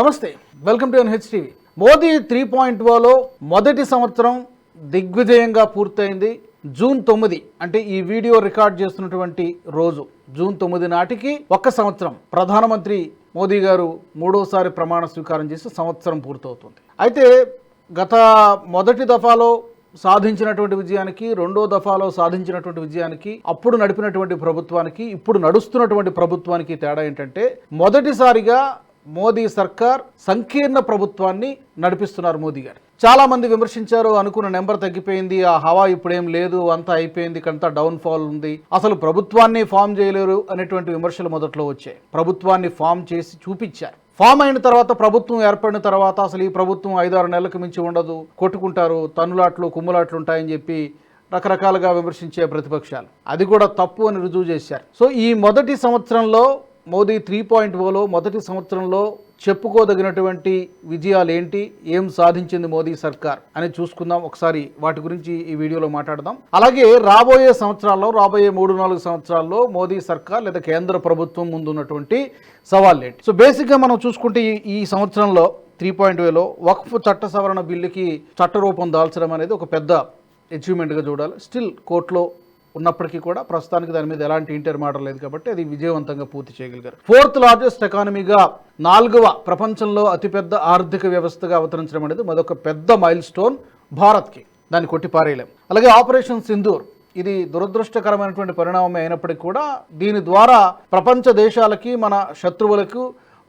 నమస్తే welcome to NH TV. Modi three point Ola మొదటి సంవత్సరం దిగ్విజయంగా పూర్తయింది. జూన్ తొమ్మిది అంటే ఈ వీడియో రికార్డ్ చేస్తున్నటువంటి రోజు. జూన్ తొమ్మిది నాటికి ఒక్క సంవత్సరం ప్రధానమంత్రి మోదీ గారు మూడోసారి ప్రమాణ స్వీకారం చేసి సంవత్సరం పూర్తవుతుంది. అయితే గత మొదటి దఫాలో సాధించినటువంటి విజయానికి రెండో దఫాలో సాధించినటువంటి విజయానికి అప్పుడు నడిపినటువంటి ప్రభుత్వానికి ఇప్పుడు నడుస్తున్నటువంటి ప్రభుత్వానికి తేడా ఏంటంటే మొదటిసారిగా మోదీ సర్కార్ సంకీర్ణ ప్రభుత్వాన్ని నడిపిస్తున్నారు మోదీ గారు. చాలామంది విమర్శించారు అనుకున్న నెంబర్ తగ్గిపోయింది ఆ హవా ఇప్పుడేం లేదు అంతా అయిపోయింది కంతా డౌన్ ఫాల్ ఉంది అసలు ప్రభుత్వాన్ని ఫామ్ చేయలేరు అనేటువంటి విమర్శలు మొదట్లో వచ్చాయి. ప్రభుత్వాన్ని ఫామ్ చేసి చూపించారు. ఫామ్ అయిన తర్వాత ప్రభుత్వం ఏర్పడిన తర్వాత అసలు ఈ ప్రభుత్వం ఐదారు నెలలకు మించి ఉండదు. కొట్టుకుంటారు తన్నులాట్లు కుమ్ములాట్లు ఉంటాయని చెప్పి రకరకాలుగా విమర్శించే ప్రతిపక్షాలు. అది కూడా తప్పు అని రుజువు చేశారు. సో ఈ మొదటి సంవత్సరంలో మోదీ త్రీ పాయింట్ ఓలో మొదటి సంవత్సరంలో చెప్పుకోదగినటువంటి విజయాలు ఏంటి ఏం సాధించింది మోదీ సర్కార్? అని చూసుకుందాం. ఒకసారి వాటి గురించి ఈ వీడియోలో మాట్లాడదాం. అలాగే రాబోయే సంవత్సరాల్లో రాబోయే మూడు నాలుగు సంవత్సరాల్లో మోదీ సర్కార్ లేదా కేంద్ర ప్రభుత్వం ముందు ఉన్నటువంటి సవాళ్ళు ఏంటి సో బేసిక్గా మనం చూసుకుంటే ఈ- ఈ సంవత్సరంలో త్రీ పాయింట్ వేలో వక్ఫ్ చట్ట సవరణ బిల్లుకి చట్టరూపం దాల్చడం అనేది ఒక పెద్ద అచీవ్మెంట్గా చూడాలి. స్టిల్ కోర్టులో ఉన్నప్పటికీ కూడా ప్రస్తుతానికి దాని మీద ఎలాంటి ఇంటర్ మాటర్ లేదు కాబట్టి అది విజయవంతంగా పూర్తి చేయగలిగారు. ఫోర్త్ లార్జెస్ట్ ఎకానమీగా నాలుగవ ప్రపంచంలో అతిపెద్ద ఆర్థిక వ్యవస్థగా అవతరించడం అనేది మరొక పెద్ద మైల్ స్టోన్ భారత్కి. దాన్ని కొట్టిపారేయలేం. అలాగే ఆపరేషన్ సింధూర్ ఇది దురదృష్టకరమైనటువంటి పరిణామమే అయినప్పటికీ కూడా దీని ద్వారా ప్రపంచ దేశాలకి మన శత్రువులకు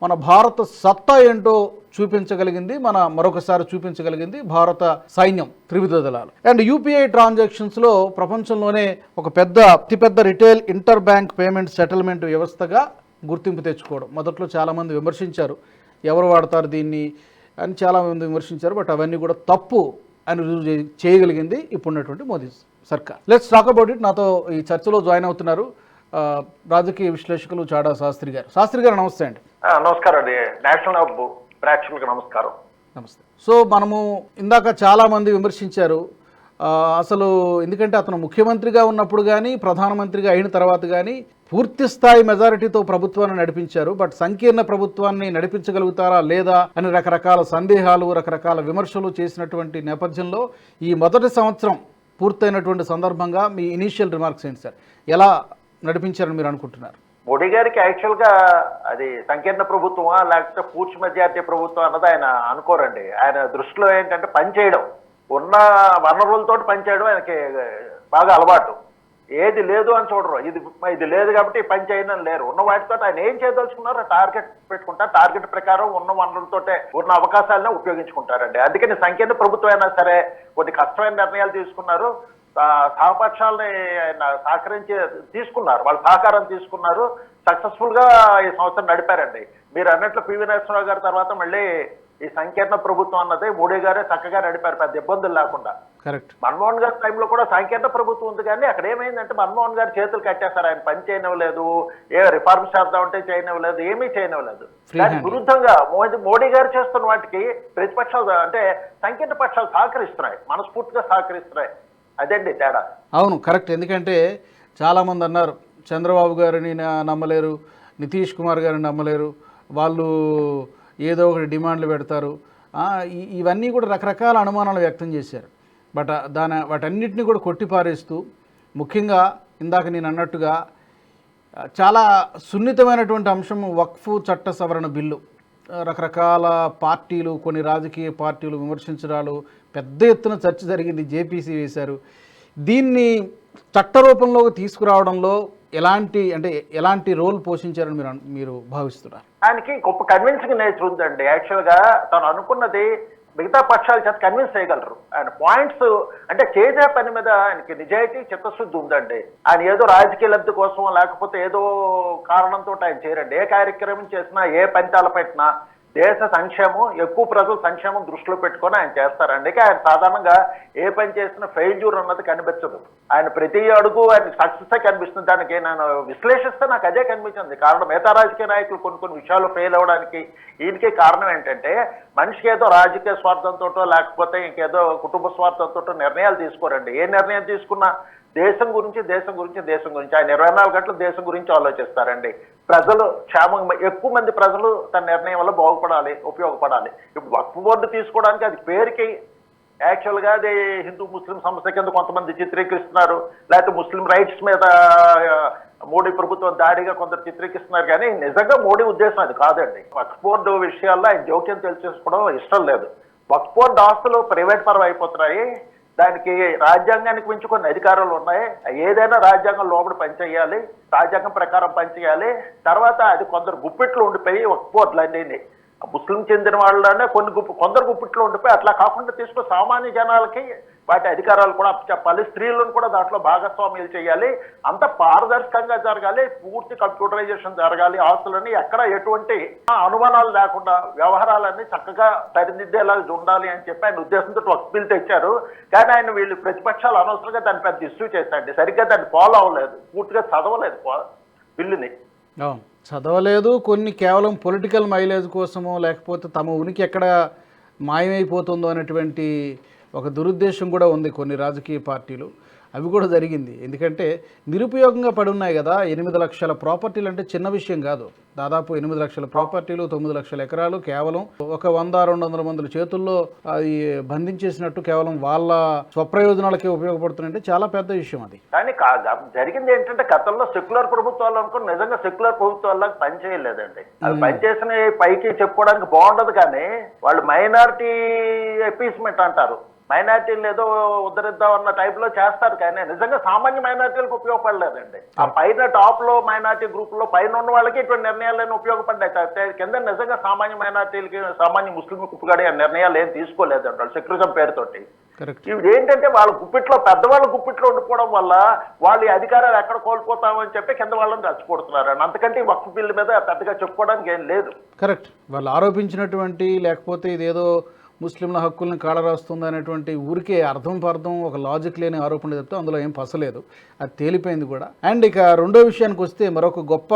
మన భారత సత్తా ఏంటో చూపించగలిగింది మన మరొకసారి చూపించగలిగింది భారత సైన్యం త్రివిధ దళాలు. అండ్ యూపీఐ ట్రాన్సాక్షన్స్లో ప్రపంచంలోనే ఒక పెద్ద అతిపెద్ద retail inter bank payment settlement వ్యవస్థగా గుర్తింపు తెచ్చుకోవడం. మొదట్లో చాలామంది విమర్శించారు ఎవరు వాడతారు దీన్ని అని చాలామంది విమర్శించారు బట్ అవన్నీ కూడా తప్పు అని రుజువు చేయగలిగింది ఇప్పుడున్నటువంటి మోదీ సర్కార్. లెట్స్ టాక్ అబౌట్ ఇట్ నాతో ఈ చర్చలో జాయిన్ అవుతున్నారు రాజకీయ విశ్లేషకులు చాడా శాస్త్రి గారు. శాస్త్రి గారు నమస్తే అండి. నమస్కారం అండి. నేషనల్ హబ్ ప్రేక్షకులకు నమస్కారం. నమస్తే. సో మనము ఇందాక చాలామంది విమర్శించారు. అసలు ఎందుకంటే అతను ముఖ్యమంత్రిగా ఉన్నప్పుడు కానీ ప్రధానమంత్రిగా అయిన తర్వాత కానీ పూర్తి స్థాయి మెజారిటీతో ప్రభుత్వాన్ని నడిపించారు. బట్ సంకీర్ణ ప్రభుత్వాన్ని నడిపించగలుగుతారా లేదా అని రకరకాల సందేహాలు రకరకాల విమర్శలు చేసినటువంటి నేపథ్యంలో ఈ మొదటి సంవత్సరం పూర్తయినటువంటి సందర్భంగా మీ ఇనీషియల్ రిమార్క్స్ ఏంటి సార్? ఎలా నడిపించారని మీరు అనుకుంటున్నారు? మోడీ గారికి యాక్చువల్గా అది సంకీర్ణ ప్రభుత్వమా లేకపోతే పూర్తి మెజార్టీ ప్రభుత్వం అన్నది ఆయన అనుకోరండి. ఆయన దృష్టిలో ఏంటంటే పనిచేయడం ఉన్న వనరులతో పనిచేయడం ఆయనకి బాగా అలవాటు. ఏది లేదు అని చూడరు. ఇది ఇది లేదు కాబట్టి పని చేయడం లేరు. ఉన్న వాటితో ఆయన ఏం చేయదలుచుకున్నారో టార్గెట్ పెట్టుకుంటారు టార్గెట్ ప్రకారం ఉన్న వనరులతోటే ఉన్న అవకాశాలనే ఉపయోగించుకుంటారండి. అందుకని సంకీర్ణ ప్రభుత్వం అయినా సరే కొన్ని కష్టమైన నిర్ణయాలు తీసుకున్నారు. సహపక్షాలని ఆయన సహకరించి తీసుకున్నారు. వాళ్ళ సహకారం తీసుకున్నారు. సక్సెస్ఫుల్గా ఈ సంవత్సరం నడిపారండి. మీరు అన్నట్లు పివి నరసింహరావు గారి తర్వాత మళ్ళీ ఈ సంకీర్ణ ప్రభుత్వం అన్నది మోడీ గారే చక్కగా నడిపారు. పెద్ద ఇబ్బందులు లేకుండా. కరెక్ట్. మన్మోహన్ గారి టైంలో కూడా సంకీర్ణ ప్రభుత్వం ఉంది కానీ అక్కడ ఏమైందంటే మన్మోహన్ గారు చేతులు కట్టేశారు. ఆయన పని చేయనివ్వలేదు. ఏ రిఫార్మ్స్ చేద్దామంటే చేయనివ్వలేదు. ఏమీ చేయనివ్వలేదు. దానికి. విరుద్ధంగా మోడీ గారు చేస్తున్న వాటికి ప్రతిపక్షాలు అంటే సంకీర్ణ పక్షాలు సహకరిస్తున్నాయి. మనస్ఫూర్తిగా సహకరిస్తున్నాయి. అదండి తేడా. అవును కరెక్ట్. ఎందుకంటే చాలామంది అన్నారు చంద్రబాబు గారిని నమ్మలేరు నితీష్ కుమార్ గారిని నమ్మలేరు వాళ్ళు ఏదో ఒకటి డిమాండ్లు పెడతారు. ఇవన్నీ కూడా రకరకాల అనుమానాలు వ్యక్తం చేశారు. బట్ దాని వాటన్నిటిని కూడా కొట్టిపారేస్తూ ముఖ్యంగా ఇందాక నేను అన్నట్టుగా చాలా సున్నితమైనటువంటి అంశం వక్ఫ్ చట్ట సవరణ బిల్లు. రకరకాల పార్టీలు కొన్ని రాజకీయ పార్టీలు విమర్శించడాలు పెద్ద ఎత్తున చర్చ జరిగింది జేపీసీ వేశారు. దీన్ని చట్ట రూపంలోకి తీసుకురావడంలో ఎలాంటి అంటే ఎలాంటి రోల్ పోషించారని మీరు మీరు భావిస్తున్నారు? ఆయనకి గొప్ప కన్విన్సింగ్ నేచర్ ఉందండి. యాక్చువల్గా తను అనుకున్నది మిగతా పక్షాల చేత కన్విన్స్ చేయగలరు. ఆయన పాయింట్స్ అంటే చేసే పని మీద ఆయనకి నిజాయితీ చిత్తశుద్ధి ఉందండి. ఆయన ఏదో రాజకీయ లబ్ధి కోసం లేకపోతే ఏదో కారణంతో ఆయన చేయరండి. ఏ కార్యక్రమం చేసినా ఏ పని తలపెట్టినా దేశ సంక్షేమం ఎక్కువ ప్రజల సంక్షేమం దృష్టిలో పెట్టుకొని ఆయన చేస్తారు. అందుకే ఆయన సాధారణంగా ఏ పని చేసినా ఫెయిల్యూర్ అన్నది కనిపించదు. ఆయన ప్రతి అడుగు ఆయన సక్సెస్ కనిపిస్తుంది. దానికి నేను విశ్లేషిస్తే నాకు అదే కనిపించింది. కారణం మిగతా రాజకీయ నాయకులు కొన్ని కొన్ని విషయాలు ఫెయిల్ అవ్వడానికి ఈయనకి కారణం ఏంటంటే మనిషికి ఏదో రాజకీయ స్వార్థంతో లేకపోతే ఇంకేదో కుటుంబ స్వార్థంతో నిర్ణయాలు తీసుకోరండి. ఏ నిర్ణయం తీసుకున్నా దేశం గురించి దేశం గురించి దేశం గురించి. ఆయన ఇరవై నాలుగు గంటలు దేశం గురించి ఆలోచిస్తారండి. ప్రజలు క్షేమం ఎక్కువ మంది ప్రజలు తన నిర్ణయం వల్ల బాగుపడాలి ఉపయోగపడాలి. ఇప్పుడు వక్ఫ్ బోర్డు తీసుకోవడానికి అది పేరుకి యాక్చువల్గా అది హిందూ ముస్లిం సమస్య కింద కొంతమంది చిత్రీకరిస్తున్నారు. లేకపోతే ముస్లిం రైట్స్ మీద మోడీ ప్రభుత్వం దాడిగా కొందరు చిత్రీకరిస్తున్నారు. కానీ నిజంగా మోడీ ఉద్దేశం అది కాదండి. వక్ఫ్ బోర్డు విషయాల్లో ఆయన జోక్యం తెలిసేసుకోవడం ఇష్టం లేదు. వక్ఫ్ బోర్డు ఆస్తులు ప్రైవేట్ పరం అయిపోతున్నాయి. దానికి రాజ్యాంగానికి మించి కొన్ని అధికారాలు ఉన్నాయి. ఏదైనా రాజ్యాంగం లోపల పనిచేయాలి రాజ్యాంగం ప్రకారం పనిచేయాలి. తర్వాత అది కొందరు గుప్పిట్లు ఉండిపోయి ఒక బోర్డులు అన్నీ ముస్లిం చెందిన వాళ్ళనే కొన్ని గుప్పు కొందరు గుప్పిట్లో ఉండిపోయి అట్లా కాకుండా తీసుకుని సామాన్య జనాలకి వాటి అధికారాలు కూడా చెప్పాలి. స్త్రీలను కూడా దాంట్లో భాగస్వామ్యాలు చేయాలి. అంత పారదర్శకంగా జరగాలి. పూర్తి కంప్యూటరైజేషన్ జరగాలి. ఆస్తులని ఎక్కడ ఎటువంటి అనుమానాలు లేకుండా వ్యవహారాలన్నీ చక్కగా సరిదిద్దేలా ఉండాలి అని చెప్పి ఆయన ఉద్దేశంతో ఒక బిల్ తెచ్చారు. కానీ ఆయన వీళ్ళు ప్రతిపక్షాలు అనవసరంగా దాన్ని పెద్ద ఇష్యూ చేశారండి. సరిగ్గా దాన్ని ఫాలో అవ్వలేదు. పూర్తిగా చదవలేదు బిల్లుని. చదవలేదు కొన్ని కేవలం పొలిటికల్ మైలేజ్ కోసమో లేకపోతే తమ ఉనికి ఎక్కడ మాయమైపోతుందో అనేటువంటి ఒక దురుద్దేశం కూడా ఉంది కొన్ని రాజకీయ పార్టీలు. అవి కూడా జరిగింది. ఎందుకంటే నిరుపయోగంగా పడి ఉన్నాయి కదా ఎనిమిది లక్షల ప్రాపర్టీలు అంటే చిన్న విషయం కాదు. దాదాపు ఎనిమిది లక్షల ప్రాపర్టీలు తొమ్మిది లక్షల ఎకరాలు కేవలం ఒక వంద రెండు వందల మంది చేతుల్లో అది బంధించేసినట్టు కేవలం వాళ్ళ స్వప్రయోజనాలకే ఉపయోగపడుతున్నాయంటే చాలా పెద్ద విషయం అది. కానీ జరిగింది ఏంటంటే గతంలో సెక్యులర్ ప్రభుత్వాలు అనుకుని నిజంగా సెక్యులర్ ప్రభుత్వాలకు పనిచేయలేదండి అవి పనిచేసిన పైకి చెప్పుకోవడానికి బాగుండదు కానీ వాళ్ళు మైనారిటీ ఎపీస్మెంట్ అంటారు. మైనార్టీలు ఏదో ఉద్ధరిద్దాం అన్న టైప్లో చేస్తారు కానీ నిజంగా సామాన్య మైనార్టీలకు ఉపయోగపడలేదండి. ఆ పైన టాప్లో మైనార్టీ గ్రూప్లో పైన ఉన్న వాళ్ళకి ఇటువంటి నిర్ణయాలను ఉపయోగపడ్డాయి. కింద నిజంగా సామాన్య మైనార్టీలకి సామాన్య ముస్లింలకు ఉపయోగపడే నిర్ణయాలు ఏం తీసుకోలేదండి వాళ్ళు సెక్యులరిజం పేరుతోటి. ఇవి ఏంటంటే వాళ్ళ గుప్పిట్లో పెద్దవాళ్ళ గుప్పిట్లో ఉండిపోవడం వల్ల వాళ్ళు ఈ అధికారాలు ఎక్కడ కోల్పోతామని చెప్పి కింద వాళ్ళని రెచ్చగొడుతున్నారు అండి అంతకంటే ఈ వక్ఫ్ బిల్లు మీద పెద్దగా చెప్పుకోవడానికి ఏం లేదు. కరెక్ట్ వాళ్ళు ఆరోపించినటువంటి లేకపోతే ఇదేదో ముస్లింల హక్కుల్ని కాడరాస్తుంది అనేటువంటి ఊరికే అర్థం పర్థం ఒక లాజిక్ లేని ఆరోపణలు చెప్తే అందులో ఏం పసలేదు. అది తేలిపోయింది కూడా. అండ్ ఇక రెండో విషయానికి వస్తే మరొక గొప్ప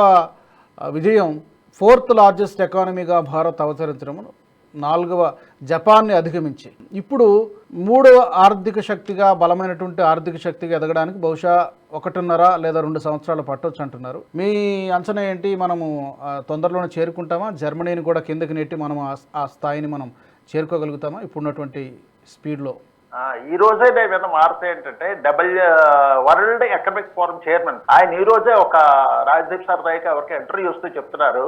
విజయం ఫోర్త్ లార్జెస్ట్ ఎకానమీగా భారత్ అవతరించడం నాలుగవ జపాన్ని అధిగమించి. ఇప్పుడు మూడవ ఆర్థిక శక్తిగా బలమైనటువంటి ఆర్థిక శక్తిగా ఎదగడానికి బహుశా ఒకటిన్నర లేదా రెండు సంవత్సరాలు పట్టవచ్చు అంటున్నారు. మీ అంచనా ఏంటి? మనము తొందరలోనే చేరుకుంటామా? జర్మనీని కూడా కిందకి నెట్టి మనం ఆ- ఆ స్థాయిని మనం చేరుకోగలుగుతామా? ఇప్పుడున్నటువంటి స్పీడ్లో. ఈ రోజే నేను విన్న వార్త ఏంటంటే double world economic forum chairman. ఆయన ఈ రోజే ఒక రాజ్దీప్ సర్దాయికి ఎవరికి ఇంటర్వ్యూ ఇస్తూ చెప్తున్నారు.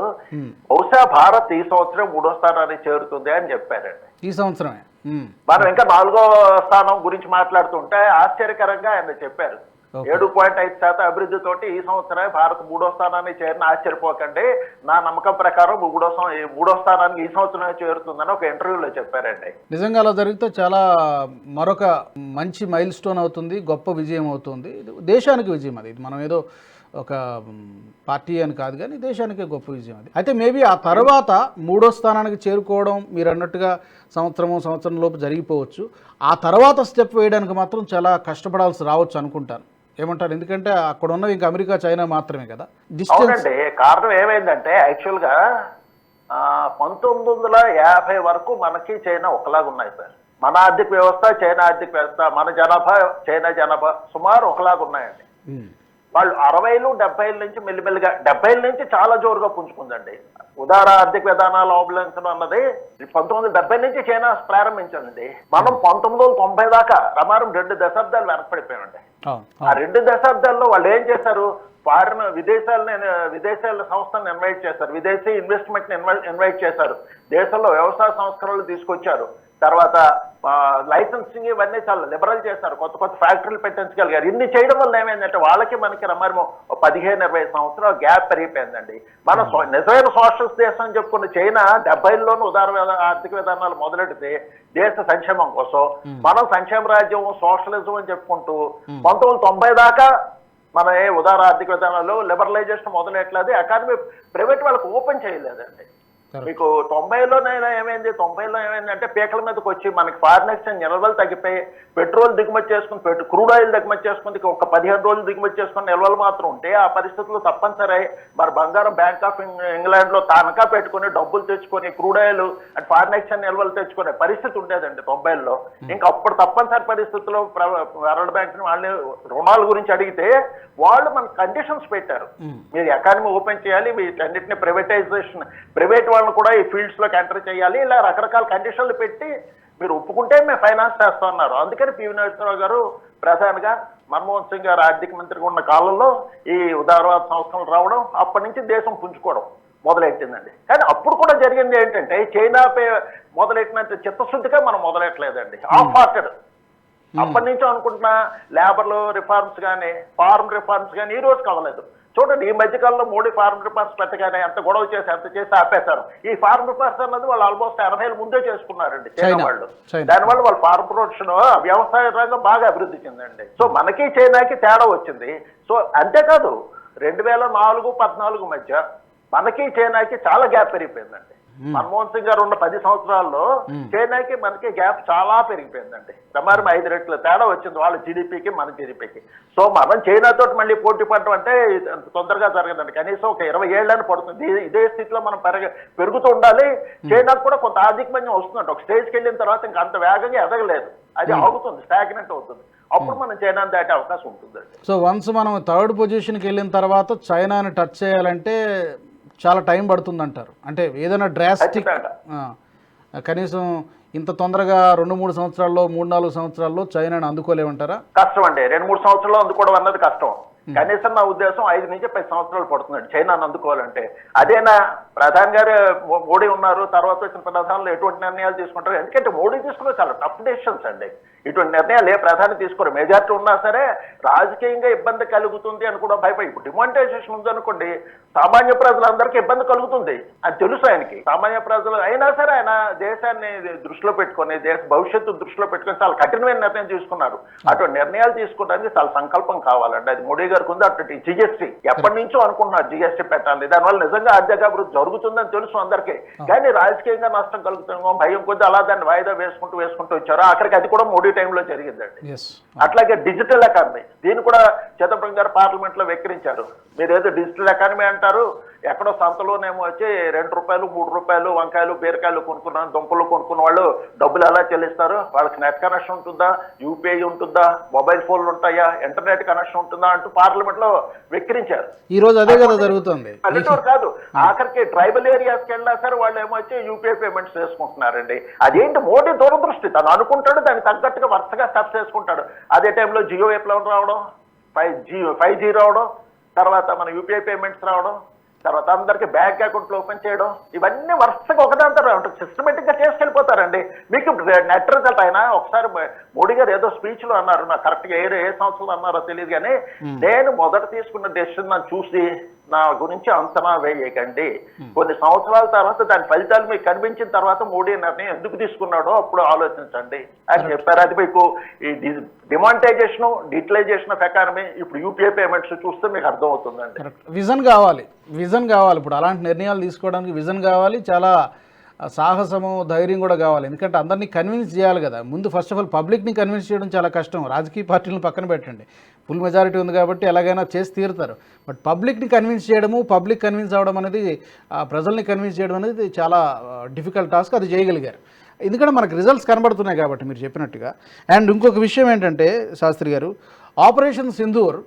బహుశా భారత్ ఈ సంవత్సరం మూడో స్థానానికి చేరుతుంది అని చెప్పారండి. ఈ సంవత్సరమే. మనం ఇంకా నాలుగో స్థానం గురించి మాట్లాడుతుంటే ఆశ్చర్యకరంగా ఆయన చెప్పారు. ఏడు పాయింట్ ఐదు శాతం అభివృద్ధి తోటి ఈ సంవత్సరమే భారత్ మూడో స్థానాన్ని చేరిన ఆశ్చర్యపోకండి. నా నమ్మకం ప్రకారం మూడో మూడో స్థానానికి ఈ సంవత్సరమే చేరుతుందని ఒక ఇంటర్వ్యూలో చెప్పారండి. నిజంగా అలా జరిగితే చాలా మరొక మంచి మైల్ స్టోన్ అవుతుంది గొప్ప విజయం అవుతుంది. ఇది దేశానికి విజయం అది. మనం ఏదో ఒక పార్టీ అని కాదు కానీ దేశానికే గొప్ప విజయం అది. అయితే మేబీ ఆ తర్వాత మూడో స్థానానికి చేరుకోవడం మీరు అన్నట్టుగా సంవత్సరము సంవత్సరం లోపు జరిగిపోవచ్చు. ఆ తర్వాత స్టెప్ వేయడానికి మాత్రం చాలా కష్టపడాల్సి రావచ్చు అనుకుంటాను. ఏమంటారు? ఎందుకంటే అక్కడ ఉన్నవి ఇంకా అమెరికా చైనా మాత్రమే కదా. డిస్టెన్స్ అవునండి. కారణం ఏమైందంటే యాక్చువల్గా ఆ, పంతొమ్మిది వందల యాభై వరకు మనకి చైనా ఒకలాగా ఉన్నాయి సార్. మన ఆర్థిక వ్యవస్థ చైనా ఆర్థిక వ్యవస్థ మన జనాభా చైనా జనాభా సుమారు ఒకలాగా ఉన్నాయండి. ఉమ్, వాళ్ళు అరవైలు డెబ్బైల నుంచి మెల్లిమెల్లిగా డెబ్బైల నుంచి చాలా జోరుగా పుంజుకుందండి. ఉదార ఆర్థిక విధానాలు అవలంబించడం అన్నది పంతొమ్మిది డెబ్బై నుంచి చైనా ప్రారంభించింది మనం పంతొమ్మిది వందల తొంభై దాకా ప్రమారం రెండు దశాబ్దాలు వెనకపడిపోయామండి ఆ రెండు దశాబ్దాల్లో వాళ్ళు ఏం చేశారు? ఫారిన్ విదేశాలని విదేశాల సంస్థలను ఇన్వైట్ చేశారు. విదేశీ ఇన్వెస్ట్మెంట్ ఇన్వైట్ చేశారు. దేశంలో వ్యవసాయ సంస్కరణలు తీసుకొచ్చారు. తర్వాత లైసెన్సింగ్ ఇవన్నీ చాలా లిబరల్ చేశారు. కొత్త కొత్త ఫ్యాక్టరీలు పెట్టించగలిగారు ఇన్ని చేయడం వల్ల ఏమైందంటే వాళ్ళకి మనకి రమ్మరి పదిహేను ఇరవై సంవత్సరాలు గ్యాప్ పెరిగిపోయిందండి. మన నిజమైన సోషల్స్ దేశం అని చెప్పుకున్న చైనా డెబ్బైల్లోనూ ఉదార ఆర్థిక విధానాలు మొదలెడితే దేశ సంక్షేమం కోసం మనం సంక్షేమ రాజ్యం సోషలిజం అని చెప్పుకుంటూ పంతొమ్మిది వందల తొంభై దాకా మన ఉదార ఆర్థిక విధానాలు లిబరలైజేషన్ మొదలెట్లేదు. ఎకానమీ ప్రైవేట్ వాళ్ళకి ఓపెన్ చేయలేదండి. మీకు తొంభైలోనైనా ఏమైంది? తొంభైలో ఏమైందంటే పీకల మీదకి వచ్చి మనకి ఫారిన్ ఎక్స్చేంజ్ నిల్వలు తగ్గిపోయి పెట్రోల్ దిగుమతి చేసుకుని పెట్టు క్రూడ్ ఆయిల్ దిగుమతి చేసుకుని ఒక పదిహేను రోజులు దిగుమతి చేసుకుని నిల్వలు మాత్రం ఉంటే ఆ పరిస్థితుల్లో తప్పనిసరి మరి బంగారం బ్యాంక్ ఆఫ్ ఇంగ్లాండ్లో తనఖా పెట్టుకుని డబ్బులు తెచ్చుకొని crude oil and foreign exchange నిల్వలు తెచ్చుకునే పరిస్థితి ఉండేదండి తొంభైలో ఇంకా అప్పుడు తప్పనిసరి పరిస్థితుల్లో ప్ర- వరల్డ్ బ్యాంక్ వాళ్ళని రుణాల గురించి అడిగితే వాళ్ళు మన కండిషన్స్ పెట్టారు. మీరు ఎకానమీ ఓపెన్ చేయాలి వీటన్నిటిని ప్రైవేటైజేషన్ ప్రైవేట్ వాళ్ళని కూడా ఈ ఫీల్డ్స్లోకి ఎంటర్ చేయాలి ఇలా రకరకాల కండిషన్లు పెట్టి మీరు ఒప్పుకుంటే మేము ఫైనాన్స్ చేస్తామన్నారు. అందుకని పివి నరసింహరావు గారు ప్రధానిగా మన్మోహన్ సింగ్ గారు ఆర్థిక మంత్రిగా ఉన్న కాలంలో ఈ ఉదారవాద సంస్థలు రావడం అప్పటి నుంచి దేశం పుంజుకోవడం మొదలెట్టిందండి. కానీ అప్పుడు కూడా జరిగింది ఏంటంటే చైనా పే- మొదలెట్టినంత చిత్తశుద్ధిగా మనం మొదలెట్టలేదండి. ఆఫ్ హార్టెడ్ అప్పటి నుంచి అనుకుంటున్నా లేబర్ రిఫార్మ్స్ కానీ ఫార్మ్ రిఫార్మ్స్ కానీ ఈ రోజు కావలేదు. చూడండి ఈ మధ్యకాలంలో మోడీ ఫార్మ్ రిఫార్మ్స్ పెట్టగానే ఎంత గొడవ చేసి ఎంత చేసి ఆపేశారు. ఈ ఫార్మ్ రిఫార్మ్స్ అన్నది వాళ్ళు ఆల్మోస్ట్ ఎనభై ఏళ్ళ ముందే చేసుకున్నారండి చైనా. వాళ్ళు. దానివల్ల వాళ్ళ ఫార్మ్ ప్రొడక్షన్ వ్యవసాయ రంగం బాగా అభివృద్ధి చెందండి సో మనకి చైనాకి తేడా వచ్చింది. సో అంతేకాదు రెండు వేల నాలుగు పద్నాలుగు మధ్య మనకి చైనాకి చాలా గ్యాప్ పెరిగిపోయిందండి. మన్మోహన్ సింగ్ గారు ఉన్న పది సంవత్సరాల్లో చైనాకి మనకి గ్యాప్ చాలా పెరిగిపోయిందండి. సుమారు ఐదు రెట్ల తేడా వచ్చింది వాళ్ళ జీడిపికి మన జీడిపికి. సో మనం చైనాతో మళ్ళీ పోటీ పడడం అంటే తొందరగా జరగదండి. కనీసం ఒక ఇరవై ఏళ్ళని పడుతుంది. ఇదే- స్థితిలో మనం పెరగ పెరుగుతూ ఉండాలి. చైనాకు కూడా కొంత ఆర్థిక మంది వస్తుందండి ఒక స్టేజ్కి వెళ్ళిన తర్వాత ఇంకా అంత వేగంగా ఎదగలేదు. అది ఆగుతుంది స్టాగ్నెంట్ అవుతుంది. అప్పుడు మనం చైనాని దాటే అవకాశం ఉంటుందండి. సో వన్స్ మనం థర్డ్ పొజిషన్కి వెళ్ళిన తర్వాత చైనాని టచ్ చేయాలంటే చాలా టైం పడుతుంది అంటారు అంటే ఏదైనా డ్రాస్టిక్ కనీసం ఇంత తొందరగా రెండు మూడు సంవత్సరాల్లో మూడు నాలుగు సంవత్సరాల్లో చైనాని అందుకోలేమంటారా? కష్టం అండి. రెండు మూడు సంవత్సరాలు అందుకోవడం అన్నది కష్టం. కనీసం నా ఉద్దేశం ఐదు నుంచి పది సంవత్సరాలు పడుతుందండి చైనాను అందుకోవాలంటే. అదేనా ప్రధాని గారు మోడీ ఉన్నారు తర్వాత వచ్చిన ప్రధానులు ఎటువంటి నిర్ణయాలు తీసుకుంటారు ఎందుకంటే మోడీ తీసుకున్న చాలా టఫ్ డెసిషన్స్ అండి. ఇటువంటి నిర్ణయాలు ఏ ప్రధాని తీసుకోరు. మెజార్టీ ఉన్నా సరే రాజకీయంగా ఇబ్బంది కలుగుతుంది అని కూడా భయపడి ఇప్పుడు డిమానిటైజేషన్ ఉందనుకోండి సామాన్య ప్రజలందరికీ ఇబ్బంది కలుగుతుంది. అది తెలుసు ఆయనకి. సామాన్య ప్రజలు అయినా సరే ఆయన దేశాన్ని దృష్టిలో పెట్టుకొని దేశ భవిష్యత్తు దృష్టిలో పెట్టుకొని చాలా కఠినమైన నిర్ణయం తీసుకున్నారు. అటువంటి నిర్ణయాలు తీసుకోవడానికి చాలా సంకల్పం కావాలండి. అది మోడీ గారికి ఉంది అటు జిఎస్టీ. ఎప్పటి నుంచో అనుకుంటున్నారు జిఎస్టీ పెట్టాలి దానివల్ల నిజంగా ఆర్థిక అభివృద్ధి జరుగుతుందని తెలుసు అందరికీ. కానీ రాజకీయంగా నష్టం కలుగుతుందో భయం కొద్ది అలా దాన్ని వాయిదా వేసుకుంటూ వేసుకుంటూ వచ్చారు. ఆఖరికి అది కూడా మోడీ టైంలో జరిగిందండి. అట్లాగే డిజిటల్ ఎకానమీ దీన్ని కూడా చిదంబరం గారు పార్లమెంట్లో వెక్కిరించారు. మీరు ఏదో డిజిటల్ ఎకానమీ అంటారు ఎక్కడో సంతలోనేమో వచ్చి రెండు రూపాయలు మూడు రూపాయలు వంకాయలు బీరకాయలు కొనుక్కున్న దుంపలు కొనుక్కున్న వాళ్ళు డబ్బులు ఎలా చెల్లిస్తారు? వాళ్ళకి నెట్ కనెక్షన్ ఉంటుందా? యూపీఐ ఉంటుందా? మొబైల్ ఫోన్లు ఉంటాయా? ఇంటర్నెట్ కనెక్షన్ ఉంటుందా? అంటూ పార్లమెంట్లో వెక్కిరించారు. ఈ రోజు అదే కదా జరుగుతుంది. పల్లెటూరు కాదు. ఆఖరికి ట్రైబల్ ఏరియాస్కి వెళ్ళినా సరే వాళ్ళు ఏమో వచ్చి యూపీఐ పేమెంట్స్ చేసుకుంటున్నారండి. అదేంటి మోడీ దూరదృష్టి? తను అనుకుంటాడు దానికి తగ్గట్టుగా వరుసగా స్టెప్స్ వేసుకుంటాడు అదే టైంలో జియో విప్లవం రావడం ఫైవ్ జీ ఫైవ్ జీ రావడం తర్వాత మన యూపీఐ పేమెంట్స్ రావడం తర్వాత అందరికి బ్యాంక్ అకౌంట్లు ఓపెన్ చేయడం ఇవన్నీ వరుసగా ఒకదాంతరం ఉంటుంది సిస్టమేటిక్గా చేసుకెళ్ళిపోతారండి. మీకు నెట్ రిజల్ట్ అయినా ఒకసారి మోడీ గారు ఏదో స్పీచ్లో అన్నారు నాకు కరెక్ట్గా ఏ ఏ సంవత్సరంలో అన్నారో తెలియదు కానీ నేను మొదట తీసుకున్న డెసిషన్ చూసి నా గురించి అంచనా వేయకండి. కొన్ని సంవత్సరాల తర్వాత దాని ఫలితాలు మీకు కనిపించిన తర్వాత మోడీ నిర్ణయం ఎందుకు తీసుకున్నాడో అప్పుడు ఆలోచించండి. అని చెప్పారు అది మీకు ఈ డిమానిటైజేషన్ డిజిటలైజేషన్ ఆఫ్ ఎకానమీ ఇప్పుడు యూపీఐ పేమెంట్స్ చూస్తే మీకు అర్థమవుతుందండి. కరెక్ట్ విజన్ కావాలి. విజన్ కావాలి. ఇప్పుడు అలాంటి నిర్ణయాలు తీసుకోవడానికి విజన్ కావాలి. చాలా సాహసము ధైర్యం కూడా కావాలి. ఎందుకంటే అందరినీ కన్విన్స్ చేయాలి కదా. ముందు ఫస్ట్ ఆఫ్ ఆల్ పబ్లిక్ని కన్విన్స్ చేయడం చాలా కష్టం. రాజకీయ పార్టీలను పక్కన పెట్టండి. ఫుల్ మెజారిటీ ఉంది కాబట్టి ఎలాగైనా చేసి తీరుతారు. బట్ పబ్లిక్ని కన్విన్స్ చేయడము పబ్లిక్ కన్విన్స్ అవ్వడం అనేది ప్రజల్ని కన్విన్స్ చేయడం అనేది చాలా డిఫికల్ట్ టాస్క్ అది చేయగలిగారు. ఎందుకంటే మనకు రిజల్ట్స్ కనబడుతున్నాయి కాబట్టి మీరు చెప్పినట్టుగా. అండ్ ఇంకొక విషయం ఏంటంటే శాస్త్రి గారు ఆపరేషన్ సింధూర్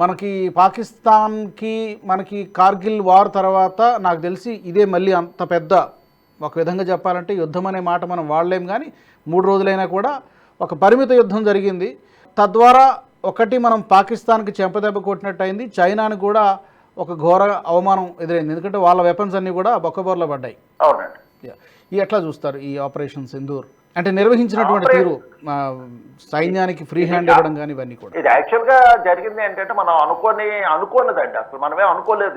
మనకి పాకిస్తాన్కి మనకి కార్గిల్ వార్ తర్వాత నాకు తెలిసి ఇదే మళ్ళీ అంత పెద్ద ఒక విధంగా చెప్పాలంటే యుద్ధం అనే మాట మనం వాడలేం కానీ మూడు రోజులైనా కూడా ఒక పరిమిత యుద్ధం జరిగింది. తద్వారా ఒకటి మనం పాకిస్తాన్కి చెంపదెబ్బ కొట్టినట్టు అయింది చైనాని కూడా ఒక ఘోర అవమానం ఎదురైంది. ఎందుకంటే వాళ్ళ వెపన్స్ అన్నీ కూడా బొక్కబోర్లో పడ్డాయి. అవునండి. ఎట్లా చూస్తారు ఈ ఆపరేషన్ సింధూర్? అంటే నిర్వహించినటువంటి తీరు సైన్యానికి ఫ్రీ హ్యాండ్ ఇవ్వడం కానీ ఇవన్నీ కూడా. ఇది యాక్చువల్గా జరిగింది ఏంటంటే మనం అనుకోని అనుకోలేదండి అసలు. మనమే అనుకోలేదు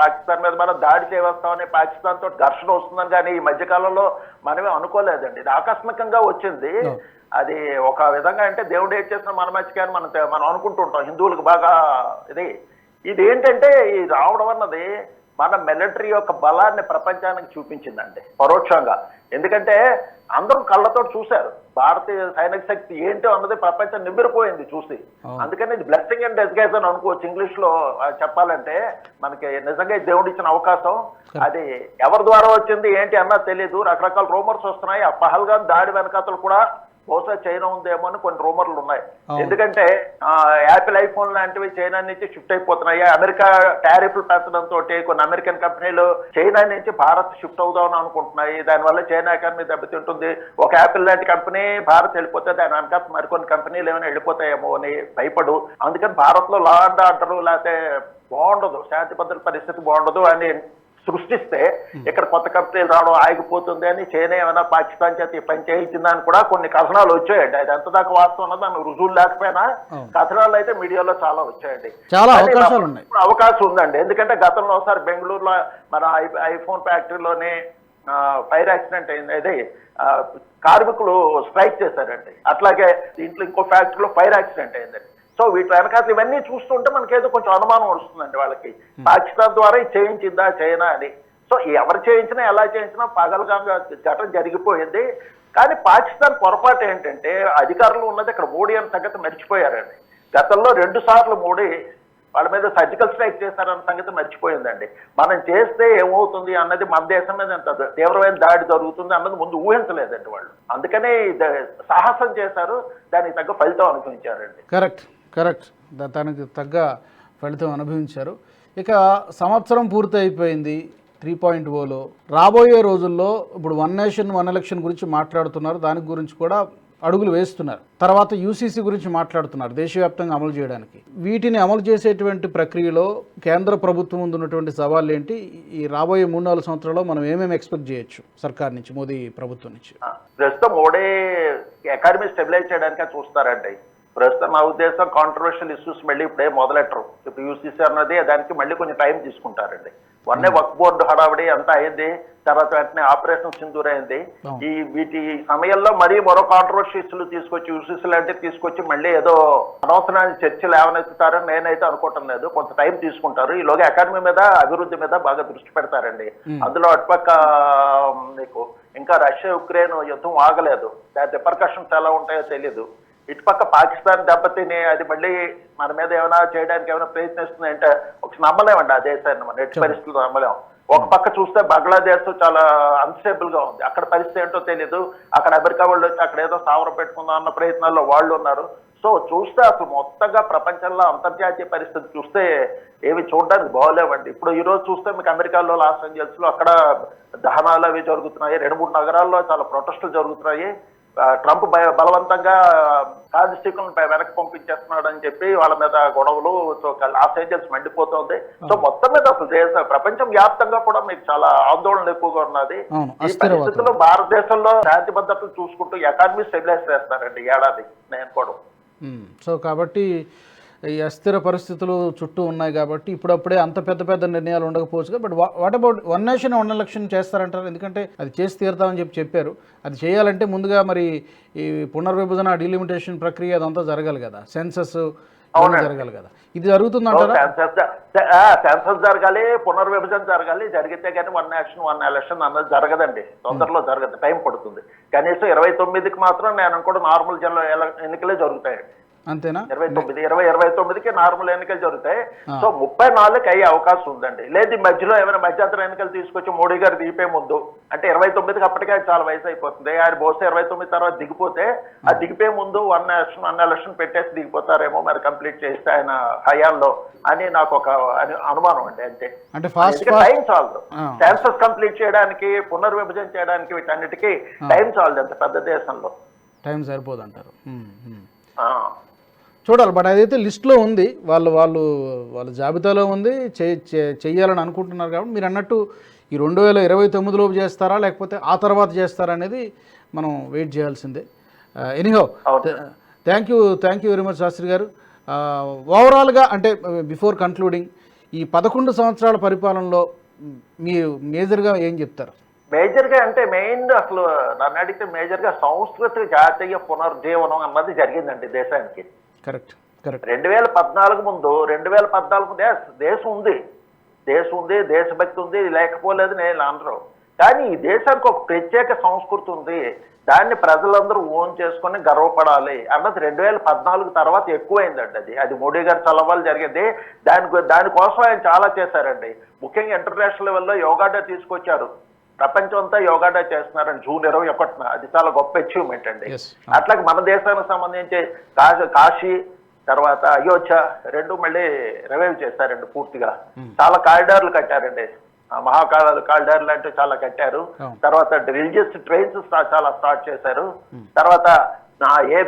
పాకిస్తాన్ మీద మనం దాడి చేయవస్తామని పాకిస్తాన్ తోటి ఘర్షణ వస్తుందని కానీ ఈ మధ్య కాలంలో మనమే అనుకోలేదండి. ఇది ఆకస్మికంగా వచ్చింది. అది ఒక విధంగా అంటే దేవుడు ఏం చేసిన మన మధ్యకి అని మనం మనం అనుకుంటుంటాం. హిందువులకు బాగా ఇది. ఇది ఏంటంటే ఈ రావడం అన్నది మన మిలిటరీ యొక్క బలాన్ని ప్రపంచానికి చూపించిందండి పరోక్షంగా. ఎందుకంటే అందరూ కళ్ళతో చూశారు. భారతీయ సైనిక శక్తి ఏంటో అన్నది ప్రపంచం నివ్వెరపోయింది చూసి. అందుకని ఇది బ్లెస్సింగ్ అండ్ డెస్గైజ్ అని అనుకోవచ్చు ఇంగ్లీష్లో చెప్పాలంటే మనకి నిజంగా దేవుడు ఇచ్చిన అవకాశం. అది ఎవరి ద్వారా వచ్చింది ఏంటి అన్నది తెలియదు రకరకాల రూమర్స్ వస్తున్నాయి. ఆ పహల్గాన్ దాడి వెనకాతలు కూడా బహుశా చైనా ఉందేమో అని కొన్ని రూమర్లు ఉన్నాయి. ఎందుకంటే ఆ, యాపిల్ ఐఫోన్ లాంటివి చైనా నుంచి షిఫ్ట్ అయిపోతున్నాయి. అమెరికా టారిఫ్లు పెంచడంతో కొన్ని అమెరికన్ కంపెనీలు చైనా నుంచి భారత్ షిఫ్ట్ అవుదామని అనుకుంటున్నాయి. దానివల్ల చైనా ఎకానమీ దెబ్బతింటుంది. ఒక యాపిల్ లాంటి కంపెనీ భారత్ వెళ్ళిపోతే దాని వెనక మరికొన్ని కంపెనీలు ఏమైనా వెళ్ళిపోతాయేమో అని భయపడు. అందుకని భారత్లో లా అండ్ ఆర్డర్ లేకపోతే బాగుండదు. శాంతి భద్రత పరిస్థితి బాగుండదు అని సృష్టిస్తే ఇక్కడ కొత్త కంపెనీలు రావడం ఆగిపోతుంది అని చైనా ఏమైనా పాకిస్తాన్ చేత పని చేయించిందని కూడా కొన్ని కథనాలు వచ్చాయండి. అది ఎంత దాకా వాస్తవం ఉన్నది దానికి రుజువులు లేకపోయినా. కథనాలు అయితే మీడియాలో చాలా వచ్చాయండి. అవకాశం ఉందండి. ఎందుకంటే గతంలో ఒకసారి బెంగళూరులో మన ఐఫోన్ ఫ్యాక్టరీలోనే ఫైర్ యాక్సిడెంట్ అయింది. అదే కార్మికులు స్ట్రైక్ చేశారండి. అట్లాగే దీంట్లో ఇంకో ఫ్యాక్టరీలో ఫైర్ యాక్సిడెంట్ అయిందండి. సో వీటి వెనకాల ఇవన్నీ చూస్తుంటే మనకేదో కొంచెం అనుమానం వస్తుందండి వాళ్ళకి. పాకిస్తాన్ ద్వారా చేయించిందా చైనా అని. సో ఎవరు చేయించినా ఎలా చేయించినా పగలగా ఘటన జరిగిపోయింది. కానీ పాకిస్తాన్ పొరపాటు ఏంటంటే అధికారులు ఉన్నది ఇక్కడ మోడీ అని సంగతి మర్చిపోయారండి. గతంలో రెండు సార్లు మోడీ వాళ్ళ మీద సర్జికల్ స్ట్రైక్ చేశారన్న సంగతి మర్చిపోయిందండి. మనం చేస్తే ఏమవుతుంది అన్నది మన దేశం మీద ఎంత తీవ్రమైన దాడి జరుగుతుంది అన్నది ముందు ఊహించలేదండి వాళ్ళు. అందుకనే సాహసం చేశారు దానికి తగ్గ ఫలితం అనుభవించారండి. కరెక్ట్. కరెక్ట్. దానికి తగ్గ ఫలితం అనుభవించారు. ఇక సంవత్సరం పూర్తి అయిపోయింది త్రీ పాయింట్ ఓలో. రాబోయే రోజుల్లో ఇప్పుడు వన్ నేషన్ వన్ ఎలక్షన్ గురించి మాట్లాడుతున్నారు. దాని గురించి కూడా అడుగులు వేస్తున్నారు. తర్వాత యూసీసీ గురించి మాట్లాడుతున్నారు దేశవ్యాప్తంగా అమలు చేయడానికి. వీటిని అమలు చేసేటువంటి ప్రక్రియలో కేంద్ర ప్రభుత్వం ముందు ఉన్నటువంటి సవాళ్ళు ఏంటి? ఈ రాబోయే మూడు నాలుగు సంవత్సరాల్లో మనం ఏమేమి ఎక్స్పెక్ట్ చేయొచ్చు సర్కార్ నుంచి మోదీ ప్రభుత్వం నుంచి? ప్రస్తుతం మోడీ ఎకానమీ స్టెబిలైజ్ చేయడానికి చూస్తారండి ప్రస్తుతం నా ఉద్దేశం కాంట్రవర్షియల్ ఇష్యూస్ మళ్ళీ ఇప్పుడే మొదలెట్టరు. ఇప్పుడు యూసీసీ అన్నది దానికి మళ్ళీ కొంచెం టైం తీసుకుంటారండి. వన్నే వర్క్ బోర్డు హడావిడి అంతా అయింది. తర్వాత వెంటనే ఆపరేషన్ సింధూర్ అయింది అవును. ఈ వీటి సమయంలో మరీ మరో కాంట్రవర్షి ఇష్యూలు తీసుకొచ్చి యూసీసీ లాంటివి తీసుకొచ్చి మళ్ళీ ఏదో అనవసరమైన చర్చలు ఏమనెత్తుతారని నేనైతే అనుకోవటం లేదు. కొంత టైం తీసుకుంటారు. ఈలోగా ఎకానమీ మీద అభివృద్ధి మీద బాగా దృష్టి పెడతారండి. అందులో అటుపక్క మీకు ఇంకా రష్యా ఉక్రెయిన్ యుద్ధం ఆగలేదు. దాని రిపర్కషన్స్ ఎలా ఉంటాయో తెలియదు ఇటుపక్క పాకిస్తాన్ దెబ్బతిని అది మళ్ళీ మన మీద ఏమైనా చేయడానికి ఏమైనా ప్రయత్నిస్తుంది అంటే ఒక నమ్మలేమండి ఆ దేశాన్ని మన. ఎట్టి పరిస్థితుల్లో నమ్మలేం. ఒక పక్క చూస్తే బంగ్లాదేశ్ చాలా అన్స్టేబుల్గా ఉంది. అక్కడ పరిస్థితి ఏంటో తెలియదు అక్కడ అమెరికా వాళ్ళు వచ్చి అక్కడ ఏదో స్థావరం పెట్టుకుందాం అన్న ప్రయత్నాల్లో వాళ్ళు ఉన్నారు. సో చూస్తే అసలు మొత్తంగా ప్రపంచంలో అంతర్జాతీయ పరిస్థితి చూస్తే ఏవి చూడడానికి బాగోలేవండి. ఇప్పుడు ఈ రోజు చూస్తే మీకు అమెరికాలో లాస్ ఏంజల్స్లో అక్కడ దహనాలు అవి జరుగుతున్నాయి. రెండు మూడు నగరాల్లో చాలా ప్రొటెస్టులు జరుగుతున్నాయి. ట్రంప్ బలవంతంగా కాన్స్టిట్యూషన్ వెనక్కి పంపించేస్తున్నాడు అని చెప్పి వాళ్ళ మీద గొడవలు సో లాస్ ఏంజల్స్ మండిపోతుంది. సో మొత్తం మీద అసలు దేశ ప్రపంచం వ్యాప్తంగా కూడా మీకు చాలా ఆందోళన ఎక్కువగా ఉన్నది. ఈ పరిస్థితుల్లో భారతదేశంలో శాంతి భద్రతలు చూసుకుంటూ ఎకానమీ స్టెబిలైజ్ చేస్తారండి ఏడాది నేను కూడా. సో కాబట్టి ఈ అస్థిర పరిస్థితులు చుట్టూ ఉన్నాయి కాబట్టి ఇప్పుడప్పుడే అంత పెద్ద పెద్ద నిర్ణయాలు ఉండకపోవచ్చు. But what about one nation one election చేస్తారంటారు? ఎందుకంటే అది చేసి తీరుతామని చెప్పి చెప్పారు. అది చేయాలంటే ముందుగా మరి ఈ పునర్విభజన డిలిమిటేషన్ ప్రక్రియ అదంతా జరగాలి కదా. సెన్సస్ జరగాలి కదా. ఇది జరుగుతుందంటారా? సెన్సస్ జరగాలి పునర్విభజన జరగాలి. జరిగితే కానీ వన్ నేషన్ వన్ ఎలక్షన్ అన్నది జరగదండి. తొందరలో జరగదు. టైం పడుతుంది. కనీసం ఇరవై తొమ్మిదికి మాత్రం నేను కూడా నార్మల్ జన ఎన్నికలే జరుగుతాయండి. అంతేనా? ఇరవై తొమ్మిది ఇరవై ఇరవై తొమ్మిదికి నార్మల్ ఎన్నికలు జరుగుతాయి. సో ముప్పై నాలుగుకి అయ్యే అవకాశం ఉందండి. లేదు ఈ మధ్యలో ఏమైనా మధ్యంతర ఎన్నికలు తీసుకొచ్చి మోడీ గారు దిగిపోయే ముందు. అంటే ఇరవై తొమ్మిదికి అప్పటికే చాలా వయసు అయిపోతుంది. ఆయన బహుశా ఇరవై తొమ్మిది తర్వాత దిగిపోతే ఆ దిగిపోయే ముందు వన్ ఎలక్షన్ వన్ ఎలక్షన్ పెట్టేసి దిగిపోతారేమో మరి కంప్లీట్ చేస్తే ఆయన హయాంలో అని నాకు ఒక అను- అనుమానం అండి అంతే. అంటే టైం చాలదు. సెన్సస్ కంప్లీట్ చేయడానికి పునర్విభజన చేయడానికి వీటన్నిటికీ టైం చాలదు అంత పెద్ద దేశంలో. టైం సరిపోదు అంటారు. చూడాలి. బట్ అదైతే లిస్ట్లో ఉంది. వాళ్ళు వాళ్ళు వాళ్ళ జాబితాలో ఉంది. చే- చే- చెయ్యాలని అనుకుంటున్నారు కాబట్టి మీరు అన్నట్టు ఈ రెండు వేల ఇరవై తొమ్మిదిలోపు చేస్తారా? లేకపోతే ఆ తర్వాత చేస్తారా అనేది మనం వెయిట్ చేయాల్సిందే. Anyhow. Thank you thank you very much Shastri garu. ఓవరాల్గా అంటే బిఫోర్ కన్క్లూడింగ్ ఈ పదకొండు సంవత్సరాల పరిపాలనలో మ్, మీరు మేజర్గా ఏం చెప్తారు? మేజర్గా అంటే మెయిన్ అసలు నన్ను అడిగితే మేజర్గా సంస్కృతి జాతీయ పునర్జీవనం అన్నది జరిగిందండి దేశానికి. Correct correct. రెండు వేల పద్నాలుగు ముందు రెండు వేల పద్నాలుగు దేశ దేశం ఉంది. దేశం ఉంది దేశభక్తి ఉంది లేకపోలేదు నేను అనరు. కానీ ఈ దేశానికి ఒక ప్రత్యేక సంస్కృతి ఉంది. దాన్ని ప్రజలందరూ ఓన్ చేసుకొని గర్వపడాలి అన్నది రెండు వేల పద్నాలుగు తర్వాత ఎక్కువైందండి అది. అది మోడీ గారి చలవాలు జరిగింది. దాని దానికోసం ఆయన చాలా చేశారండి. ముఖ్యంగా ఇంటర్నేషనల్ లెవెల్లో యోగా డే తీసుకొచ్చారు. ప్రపంచం అంతా యోగా డే చేస్తున్నారండి జూన్ ఇరవై ఒకటిన. అది చాలా గొప్ప అచీవ్మెంట్ అండి. అట్లాగే మన దేశానికి సంబంధించి కాశీ కాశీ తర్వాత అయోధ్య రెండు మళ్ళీ రివైవ్ చేశారండి పూర్తిగా. చాలా కారిడార్లు కట్టారండి. ఆ మహాకాళ కారిడార్లు అంటే చాలా కట్టారు. అవును. తర్వాత రిలీజియస్ ట్రైన్స్ చాలా స్టార్ట్ చేశారు. తర్వాత నా ఏ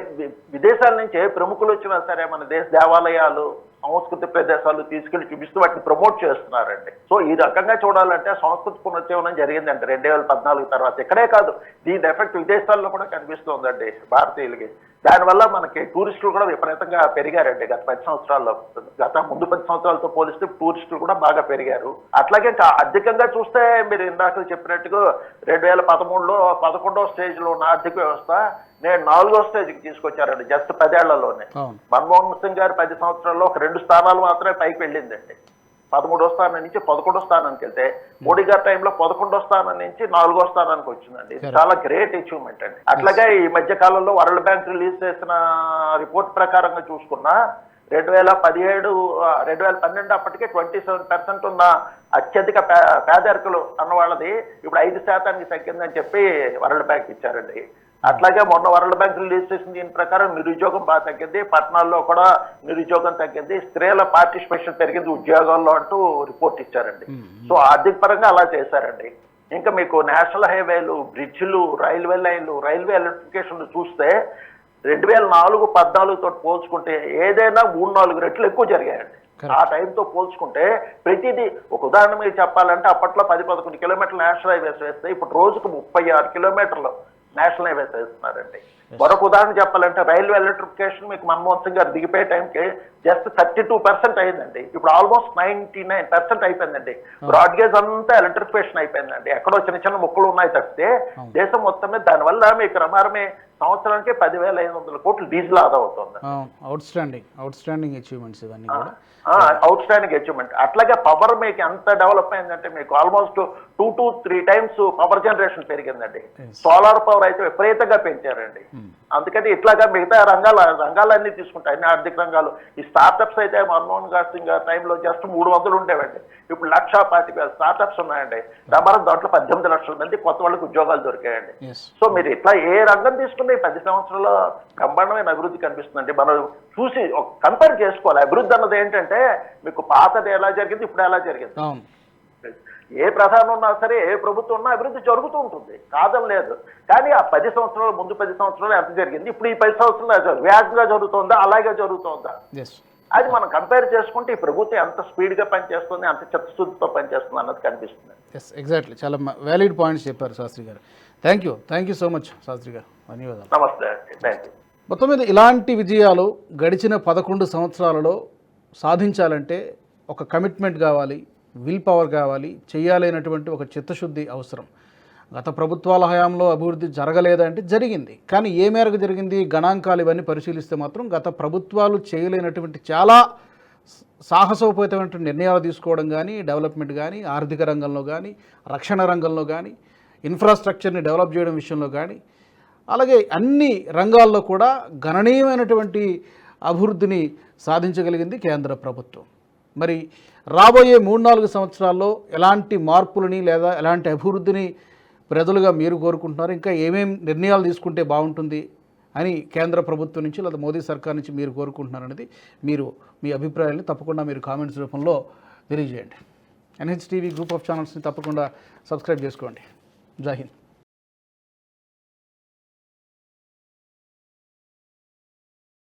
విదేశాల నుంచి ఏ ప్రముఖులు వచ్చినా సరే మన దేశ దేవాలయాలు సంస్కృతి ప్రదేశాలు తీసుకెళ్ళి చూపిస్తూ వాటిని ప్రమోట్ చేస్తున్నారండి. సో ఈ రకంగా చూడాలంటే సంస్కృతి పునరుజ్జీవనం జరిగిందండి. రెండు వేల పద్నాలుగు తర్వాత. ఇక్కడే కాదు దీని ఎఫెక్ట్ విదేశాల్లో కూడా కనిపిస్తోందండి భారతీయులకి. దానివల్ల మనకి టూరిస్టులు కూడా విపరీతంగా పెరిగారండి. గత పది సంవత్సరాల్లో గత ముందు పది సంవత్సరాలతో పోలిస్తే టూరిస్టులు కూడా బాగా పెరిగారు. అట్లాగే అధికంగా చూస్తే మీరు ఇందాక చెప్పినట్టుగా రెండు వేల పదమూడులో పదకొండవ స్టేజ్లో ఉన్న ఆర్థిక వ్యవస్థ నేను నాలుగో స్టేజ్కి తీసుకొచ్చారండి జస్ట్ పదేళ్ళలోనే. మన్మోహన్ సింగ్ గారు పది సంవత్సరాల్లో ఒక రెండు స్థానాలు మాత్రమే పైకి వెళ్ళిందండి. పదమూడో స్థానం నుంచి పదకొండో స్థానానికి వెళ్తే మోడీ గారి టైంలో పదకొండో స్థానం నుంచి నాలుగో స్థానానికి వచ్చిందండి. ఇది చాలా గ్రేట్ అచీవ్మెంట్ అండి. అట్లాగే ఈ మధ్య కాలంలో వరల్డ్ బ్యాంక్ రిలీజ్ చేసిన రిపోర్ట్ ప్రకారంగా చూసుకున్నా రెండు వేల పదిహేడు రెండు వేల పన్నెండు అప్పటికే ట్వంటీ సెవెన్ పర్సెంట్ ఉన్న అత్యధిక పేదరికలు అన్న వాళ్ళది ఇప్పుడు ఐదు శాతానికి తగ్గిందని చెప్పి వరల్డ్ బ్యాంక్ ఇచ్చారండి. అట్లాగే మొన్న వరల్డ్ బ్యాంక్ రిలీజ్ చేసిన దీని ప్రకారం నిరుద్యోగం బాగా తగ్గింది. పట్టణాల్లో కూడా నిరుద్యోగం తగ్గింది. స్త్రీల పార్టిసిపేషన్ పెరిగింది. ఉద్యోగాల్లో అంటూ రిపోర్ట్ ఇచ్చారండి. సో ఆర్థిక పరంగా అలా చేశారండి. ఇంకా మీకు నేషనల్ హైవేలు బ్రిడ్జ్లు రైల్వే లైన్లు రైల్వే ఎలక్ట్రిఫికేషన్ చూస్తే రెండు వేల నాలుగు పద్నాలుగుతో పోల్చుకుంటే ఏదైనా మూడు నాలుగు రెట్లు ఎక్కువ జరిగాయండి. ఆ టైంతో పోల్చుకుంటే ప్రతిదీ ఒక ఉదాహరణ మీరు చెప్పాలంటే అప్పట్లో పది పదకొండు కిలోమీటర్లు నేషనల్ హైవేస్ వేస్తే ఇప్పుడు రోజుకు ముప్పై ఆరు కిలోమీటర్లు నేషనల్ హైవేస్ వేస్తున్నారండి మరొక ఉదాహరణ చెప్పాలంటే రైల్వే ఎలక్ట్రిఫికేషన్ మీకు మన్మోహన్ సింగ్ గారు దిగిపోయే టైంకి జస్ట్ థర్టీ టూ పర్సెంట్ అయిందండి. ఇప్పుడు ఆల్మోస్ట్ నైన్టీ నైన్ పర్సెంట్ అయిపోయిందండి. బ్రాడ్ గేజ్ అంతా ఎలక్ట్రిఫికేషన్ అయిపోయిందండి. ఎక్కడో చిన్న చిన్న ముక్కలు ఉన్నాయి తప్పితే దేశం మొత్తం మీద దానివల్ల మీకు రమారమే సంవత్సరానికి పదివేల ఐదు వందల కోట్లు డీజిల్ ఆదా అవుతుంది. Outstanding outstanding achievements ఇవన్నీ అవుట్ స్టాండింగ్ అచీవ్మెంట్ అట్లాగే పవర్ మీకు ఎంత డెవలప్ అయిందంటే మీకు almost two to three times power generation పెరిగిందండి. సోలార్ పవర్ అయితే విపరీతంగా పెంచారండి. అందుకని ఇట్లాగా మిగతా రంగాల రంగాలన్నీ తీసుకుంటాయి అన్ని ఆర్థిక రంగాలు. ఈ స్టార్టప్స్ అయితే మన్మోహన్ గారు సింగ్ గారి టైంలో జస్ట్ మూడు వందలు ఉండేవండి. ఇప్పుడు లక్ష పాతిక స్టార్టప్స్ ఉన్నాయండి. రమారం దాంట్లో పద్దెనిమిది లక్షల మంది కొత్త వాళ్ళకి ఉద్యోగాలు దొరికాయండి. సో మీరు ఇట్లా ఏ రంగం తీసుకున్న ఈ పది సంవత్సరాల బ్రహ్మాండమైన అభివృద్ధి కనిపిస్తుందండి? మనం చూసి కంపేర్ చేసుకోవాలి. అభివృద్ధి అన్నది ఏంటంటే మీకు పాతది ఎలా జరిగింది ఇప్పుడు ఎలా జరిగింది ఏ ప్రధానం ఉన్నా సరే ఏ ప్రభుత్వం ఉన్నా అభివృద్ధి జరుగుతూ ఉంటుంది. కాదని లేదు. కానీ ఆ పది సంవత్సరాలు ముందు పది సంవత్సరాలు ఎంత జరిగింది? ఇప్పుడు ఈ పది సంవత్సరాలు వేగంగా జరుగుతుందా? అలాగే జరుగుతుందా? ఎస్ అది మనం కంపేర్ చేసుకుంటే ఈ ప్రభుత్వం ఎంత స్పీడ్గా పనిచేస్తుంది ఎంత చిత్తశుద్ధితో పనిచేస్తుంది అన్నది కనిపిస్తుంది. ఎస్ ఎగ్జాక్ట్లీ చాలా వ్యాలిడ్ పాయింట్స్ చెప్పారు Shastri garu. Thank you thank you so much Shastri garu. ధన్యవాదాలు. నమస్తే థ్యాంక్ యూ మొత్తం మీద ఇలాంటి విజయాలు గడిచిన పదకొండు సంవత్సరాలలో సాధించాలంటే ఒక కమిట్మెంట్ కావాలి. విల్ పవర్ కావాలి చేయాలైనటువంటి ఒక చిత్తశుద్ధి అవసరం. గత ప్రభుత్వాల హయాంలో అభివృద్ధి జరగలేదంటే జరిగింది. కానీ ఏ మేరకు జరిగింది గణాంకాలు ఇవన్నీ పరిశీలిస్తే మాత్రం గత ప్రభుత్వాలు చేయలేనటువంటి చాలా సాహసోపేతమైనటువంటి నిర్ణయాలు తీసుకోవడం కానీ డెవలప్మెంట్ కానీ ఆర్థిక రంగంలో కానీ రక్షణ రంగంలో కానీ ఇన్ఫ్రాస్ట్రక్చర్ని డెవలప్ చేయడం విషయంలో కానీ అలాగే అన్ని రంగాల్లో కూడా గణనీయమైనటువంటి అభివృద్ధిని సాధించగలిగింది కేంద్ర ప్రభుత్వం. మరి రాబోయే మూడు నాలుగు సంవత్సరాల్లో ఎలాంటి మార్పులని లేదా ఎలాంటి అభివృద్ధిని ప్రజలుగా మీరు కోరుకుంటున్నారు? ఇంకా ఏమేమి నిర్ణయాలు తీసుకుంటే బాగుంటుంది అని కేంద్ర ప్రభుత్వం నుంచి లేదా మోదీ సర్కార్ నుంచి మీరు కోరుకుంటున్నారు అనేది మీరు మీ అభిప్రాయాన్ని తప్పకుండా మీరు కామెంట్స్ రూపంలో తెలియజేయండి. ఎన్హెచ్ టీవీ గ్రూప్ ఆఫ్ ఛానల్స్ని తప్పకుండా సబ్స్క్రైబ్ చేసుకోండి. జాహింద్